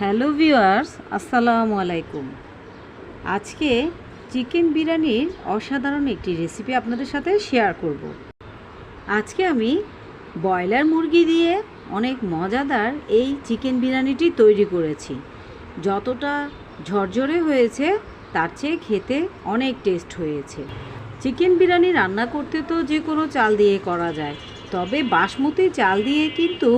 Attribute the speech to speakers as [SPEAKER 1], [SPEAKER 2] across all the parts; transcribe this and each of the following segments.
[SPEAKER 1] Hello viewers, আসসালামু আলাইকুম। আজকে চিকেন বিরিয়ানির অসাধারণ একটি রেসিপি আপনাদের সাথে শেয়ার করব। আজকে আমি ব্রয়লার মুরগি দিয়ে অনেক মজাদার এই চিকেন বিরিয়ানিটি তৈরি করেছি। যতটা ঝরঝরে হয়েছে, তার চেয়ে খেতে অনেক টেস্ট হয়েছে। চিকেন বিরিয়ানি রান্না করতে তো যে কোনো চাল দিয়ে করা যায়। তবে বাসমতি চাল দিয়ে কিন্তু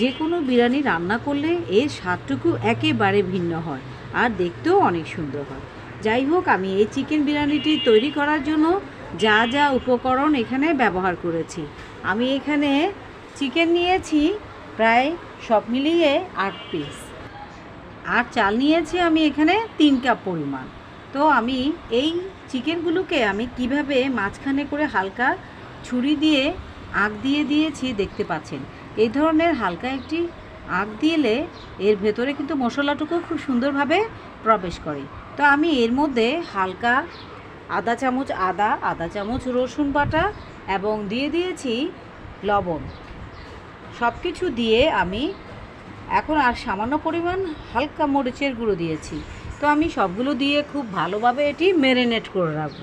[SPEAKER 1] যে কোনো বিরিয়ানি রান্না করলে এর স্বাদটুকু একেবারে ভিন্ন হয় আর দেখতেও অনেক সুন্দর হয়। যাই হোক, আমি এই চিকেন বিরিয়ানিটি তৈরি করার জন্য যা যা উপকরণ এখানে ব্যবহার করেছি। আমি এখানে চিকেন নিয়েছি প্রায় সব মিলিয়ে আট পিস আর চাল নিয়েছি আমি এখানে তিন কাপ পরিমাণ। তো আমি এই চিকেনগুলোকে আমি কীভাবে মাঝখানে করে হালকা ছুরি দিয়ে আগ দিয়ে দিয়েছি, দেখতে পাচ্ছেন। এই ধরনের হালকা একটি আগ দিলে এর ভেতরে কিন্তু মশলাটুকু খুব সুন্দরভাবে প্রবেশ করে। তো আমি এর মধ্যে হালকা আধা চামচ আদা আধা চামচ রসুন বাটা এবং দিয়ে দিয়েছি লবণ। সব কিছু দিয়ে আমি এখন আর সামান্য পরিমাণ হালকা মরিচের গুঁড়ো দিয়েছি। তো আমি সবগুলো দিয়ে খুব ভালোভাবে এটি ম্যারিনেট করে রাখব।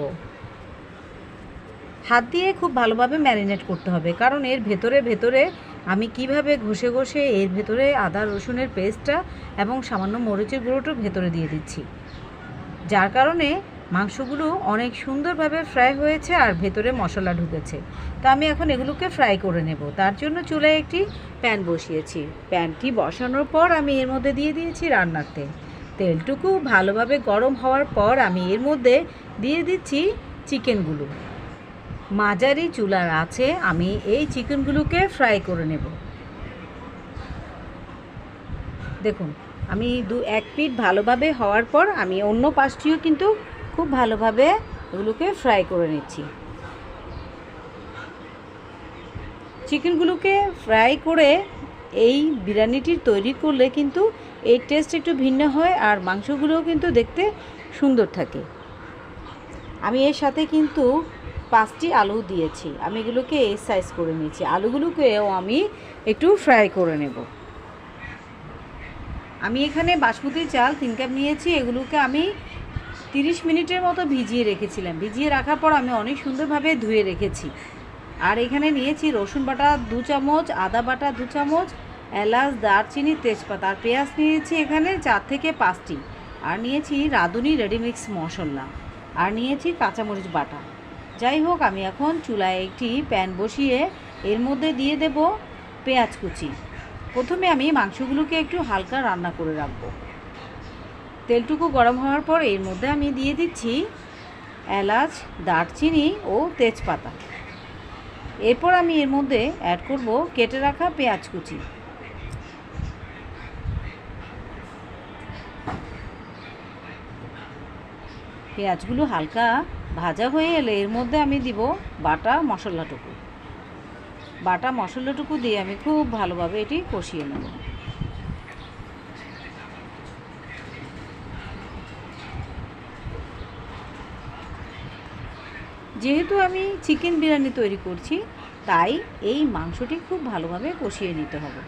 [SPEAKER 1] হাত দিয়ে খুব ভালোভাবে ম্যারিনেট করতে হবে। কারণ এর ভেতরে ভেতরে আমি কীভাবে ঘষে ঘষে এর ভেতরে আদা, রসুনের পেস্টটা এবং সামান্য মরিচের গুঁড়োটা ভেতরে দিয়ে দিচ্ছি। যার কারণে মাংসগুলো অনেক সুন্দরভাবে ফ্রাই হয়েছে আর ভেতরে মশলা ঢুকেছে। তো আমি এখন এগুলোকে ফ্রাই করে নেব। তার জন্য চুলায় একটি প্যান বসিয়েছি। প্যানটি বসানোর পর আমি এর মধ্যে দিয়ে দিয়েছি রান্নার তেল। তেলটুকু ভালোভাবে গরম হওয়ার পর আমি এর মধ্যে দিয়ে দিচ্ছি চিকেনগুলো। মাঝারি চুলার আছে, আমি এই চিকেনগুলোকে ফ্রাই করে নেব। দেখুন, আমি দু, এক পিট ভালোভাবে হওয়ার পর আমি অন্য পাশটিও কিন্তু খুব ভালোভাবে এগুলোকে ফ্রাই করে নিচ্ছি। চিকেনগুলোকে ফ্রাই করে এই বিরিয়ানিটির তৈরি করলে কিন্তু এর টেস্ট একটু ভিন্ন হয় আর মাংসগুলোও কিন্তু দেখতে সুন্দর থাকে। আমি এর সাথে কিন্তু পাঁচটি আলু দিয়েছি। আমি এগুলোকে এই সাইজ করে নিয়েছি। আলুগুলোকেও আমি একটু ফ্রাই করে নেব। আমি এখানে বাসমতি চাল তিন কাপ নিয়েছি। এগুলোকে আমি তিরিশ মিনিটের মতো ভিজিয়ে রেখেছিলাম। ভিজিয়ে রাখার পর আমি অনেক সুন্দরভাবে ধুয়ে রেখেছি। আর এখানে নিয়েছি রসুন বাটা দু চামচ, আদা বাটা দু চামচ, এলাচ, দারচিনি, তেজপাতা আর পেঁয়াজ নিয়েছি এখানে চার থেকে পাঁচটি। আর নিয়েছি রাঁধুনি রেডিমিক্স মশলা। আর নিয়েছি কাঁচামরিচ বাটা। যাই হোক, আমি এখন চুলায় একটি প্যান বসিয়ে এর মধ্যে দিয়ে দেব পেঁয়াজ কুচি। প্রথমে আমি মাংসগুলোকে একটু হালকা রান্না করে রাখব। তেলটুকু গরম হওয়ার পর এর মধ্যে আমি দিয়ে দিচ্ছি এলাচ, দারচিনি ও তেজপাতা। এরপর আমি এর মধ্যে অ্যাড করব কেটে রাখা পেঁয়াজ কুচি। পেঁয়াজগুলো হালকা ভাজা হয়ে এলে এর মধ্যে আমি দিব বাটা মশলাটুকু। বাটা মশলাটুকু দিয়ে আমি খুব ভালোভাবে এটি কষিয়ে নেব। যেহেতু আমি চিকেন বিরিয়ানি তৈরি করছি, তাই এই মাংসটি খুব ভালোভাবে কষিয়ে নিতে হবে।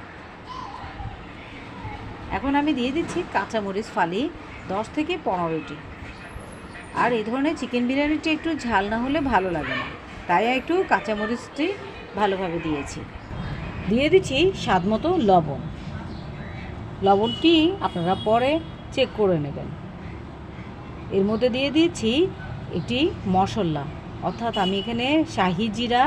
[SPEAKER 1] এখন আমি দিয়ে দিচ্ছি কাঁচামরিচ ফালি দশ থেকে পনেরোটি। আর এই ধরনের চিকেন বিরিয়ানিটি একটু ঝাল না হলে ভালো লাগে না। তাই একটু কাঁচামরিচটি ভালোভাবে দিয়েছি। দিয়ে দিচ্ছি স্বাদ মতো লবণ। লবণটি আপনারা পরে চেক করে নেবেন। এর মধ্যে দিয়ে দিয়েছি একটি মশলা। অর্থাৎ আমি এখানে শাহি জিরা,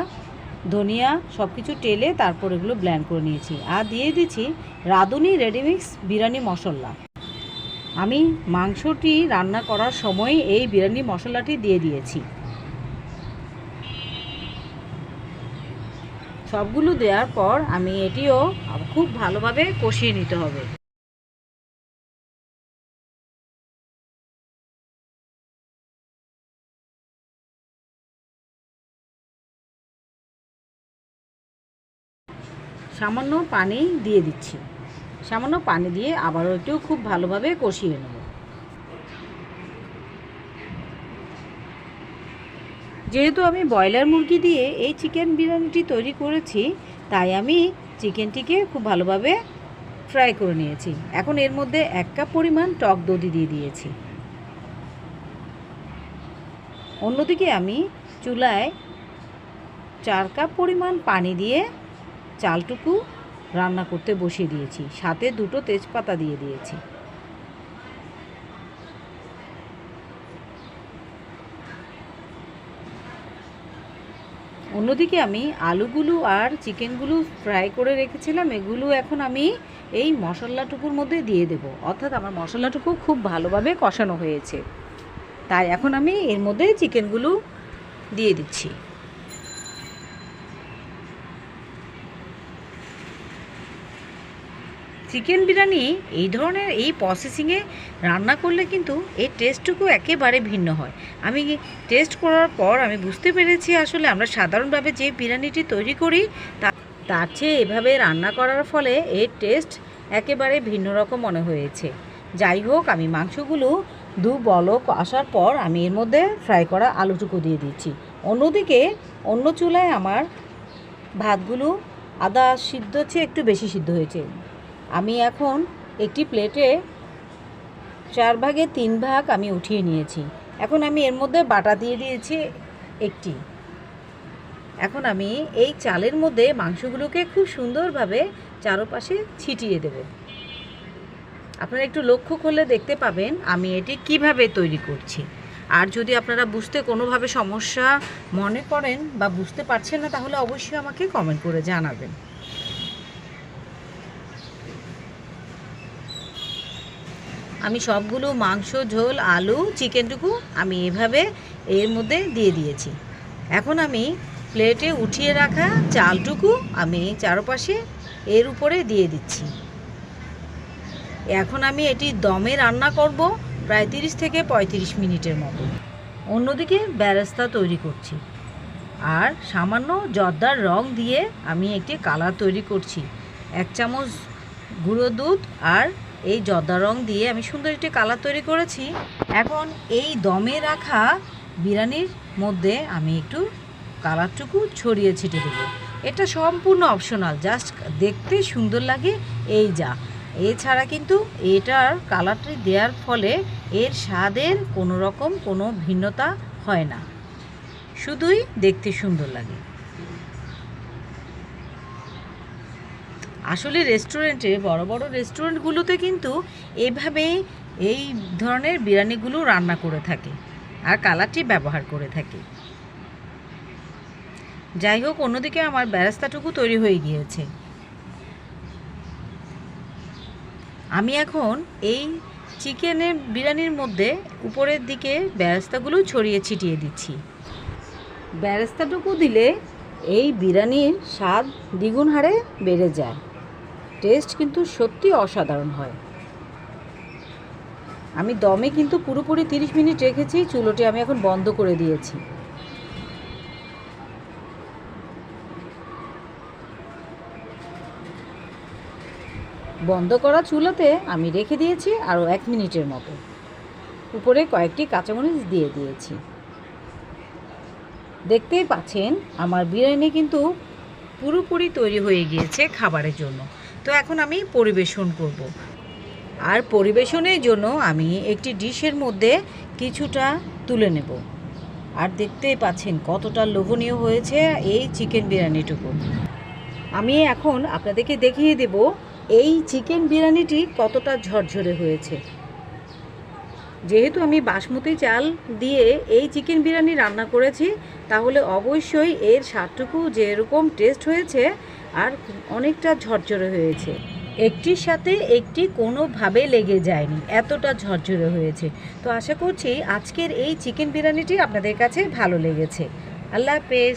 [SPEAKER 1] ধনিয়া সব কিছু টেলে তারপর এগুলো ব্ল্যান্ড করে নিয়েছি। আর দিয়ে দিচ্ছি রাঁধুনি রেডিমিক্স বিরিয়ানি মশলা। আমি মাংসটি রান্না করার সময় এই বিরিয়ানি মশলাটি দিয়ে দিয়েছি। সবগুলো দেওয়ার পর আমি এটিও খুব ভালোভাবে কষিয়ে নিতে হবে। সামান্য পানি দিয়ে দিচ্ছি। সামান্য পানি দিয়ে আবারও একটু খুব ভালোভাবে কষিয়ে নেব। যেহেতু আমি ব্রয়লার মুরগি দিয়ে এই চিকেন বিরিয়ানিটি তৈরি করেছি, তাই আমি চিকেনটিকে খুব ভালোভাবে ফ্রাই করে নিয়েছি। এখন এর মধ্যে এক কাপ পরিমাণ টক দধি দিয়ে দিয়েছি। অন্যদিকে আমি চুলায় চার কাপ পরিমাণ পানি দিয়ে চালটুকু রান্না করতে বসিয়ে দিয়েছি। সাথে দুটো তেজপাতা দিয়ে দিয়েছি। অন্যদিকে আমি আলুগুলো আর চিকেনগুলো ফ্রাই করে রেখেছিলাম। এগুলো এখন আমি এই মশলাটুকুর মধ্যে দিয়ে দেব। অর্থাৎ আমার মশলাটুকু খুব ভালোভাবে কষানো হয়েছে। তাই এখন আমি এর মধ্যে চিকেনগুলো দিয়ে দিচ্ছি। চিকেন বিরিয়ানি, এই ধরনের এই প্রসেসিংয়ে রান্না করলে কিন্তু এই টেস্টটুকু একেবারে ভিন্ন হয়। আমি টেস্ট করার পর আমি বুঝতে পেরেছি আসলে আমরা সাধারণভাবে যে বিরিয়ানিটি তৈরি করি, তা তার চেয়ে এভাবে রান্না করার ফলে এর টেস্ট একেবারে ভিন্ন রকম মনে হয়েছে। যাই হোক, আমি মাংসগুলো দু বলক আসার পর আমি এর মধ্যে ফ্রাই করা আলুটুকু দিয়ে দিচ্ছি। অন্যদিকে অন্য চুলায় আমার ভাতগুলো আদা সিদ্ধ চেয়ে একটু বেশি সিদ্ধ হয়েছে। আমি এখন একটি প্লেটে চার ভাগে তিন ভাগ আমি উঠিয়ে নিয়েছি। এখন আমি এর মধ্যে বাটা দিয়ে দিয়েছি একটি। এখন আমি এই চালের মধ্যে মাংসগুলোকে খুব সুন্দরভাবে চারোপাশে ছিটিয়ে দেব। আপনারা একটু লক্ষ্য করলে দেখতে পাবেন আমি এটি কীভাবে তৈরি করছি। আর যদি আপনারা বুঝতে কোনোভাবে সমস্যা মনে করেন বা বুঝতে পারছেন না, তাহলে অবশ্যই আমাকে কমেন্ট করে জানাবেন। আমি সবগুলো মাংস, ঝোল, আলু চিকেনটুকু আমি এভাবে এর মধ্যে দিয়ে দিয়েছি। এখন আমি প্লেটে উঠিয়ে রাখা চালটুকু আমি চারপাশে এর উপরে দিয়ে দিচ্ছি। এখন আমি এটি দমে রান্না করব প্রায় তিরিশ থেকে পঁয়ত্রিশ মিনিটের মতো। অন্যদিকে ব্যারেস্তা তৈরি করছি। আর সামান্য জর্দার রং দিয়ে আমি একটি কালার তৈরি করছি। এক চামচ গুঁড়ো দুধ আর এই জর্দা রং দিয়ে আমি সুন্দর একটি কালার তৈরি করেছি। এখন এই দমে রাখা বিরিয়ানির মধ্যে আমি একটু কালারটুকু ছড়িয়ে ছিটে দেবো। এটা সম্পূর্ণ অপশনাল জাস্ট দেখতে সুন্দর লাগে এই যা। এছাড়া কিন্তু এটার কালারটি দেওয়ার ফলে এর স্বাদের কোনো রকম কোনো ভিন্নতা হয় না। শুধুই দেখতে সুন্দর লাগে। আসলে রেস্টুরেন্টে বড় বড় রেস্টুরেন্টগুলোতে কিন্তু এভাবে এই ধরনের বিরিয়ানিগুলো রান্না করে থাকে আর কালারটি ব্যবহার করে থাকে। যাই হোক, অন্যদিকে আমার ব্যারাস্তাটুকু তৈরি হয়ে গিয়েছে। আমি এখন এই চিকেনের বিরিয়ানির মধ্যে উপরের দিকে ব্যারাস্তাগুলো ছড়িয়ে ছিটিয়ে দিচ্ছি। ব্যারাস্তাটুকু দিলে এই বিরিয়ানির স্বাদ দ্বিগুণ হারে বেড়ে যায়। টেস্ট কিন্তু সত্যি অসাধারণ হয়। আমি দমে কিন্তু পুরোপুরি তিরিশ মিনিট রেখেছি, চুলোটি আমি এখন বন্ধ করে দিয়েছি। বন্ধ করা চুলোতে আমি রেখে দিয়েছি আরও এক মিনিটের মতো। উপরে কয়েকটি কাঁচামরিচ দিয়ে দিয়েছি। দেখতেই পাচ্ছেন, আমার বিরিয়ানি কিন্তু পুরোপুরি তৈরি হয়ে গিয়েছে খাবারের জন্য। তো এখন আমি পরিবেশন করব। আর পরিবেশনের জন্য আমি একটি ডিশের মধ্যে কিছুটা তুলে নেব। আর দেখতেই পাচ্ছেন কতটা লোভনীয় হয়েছে এই চিকেন বিরিয়ানিটুকু। আমি এখন আপনাদেরকে দেখিয়ে দেব এই চিকেন বিরিয়ানিটি কতটা ঝরঝরে হয়েছে। যেহেতু আমি বাসমতি চাল দিয়ে এই চিকেন বিরিয়ানি রান্না করেছি, তাহলে অবশ্যই এর স্বাদটুকু যেরকম টেস্ট হয়েছে আর অনেকটা ঝরঝরে হয়েছে। একটির সাথে একটি কোনোভাবে লেগে যায়নি, এতটা ঝরঝরে হয়েছে। তো আশা করছি আজকের এই চিকেন বিরিয়ানিটি আপনাদের কাছে ভালো লেগেছে। আল্লাহ হাফেজ।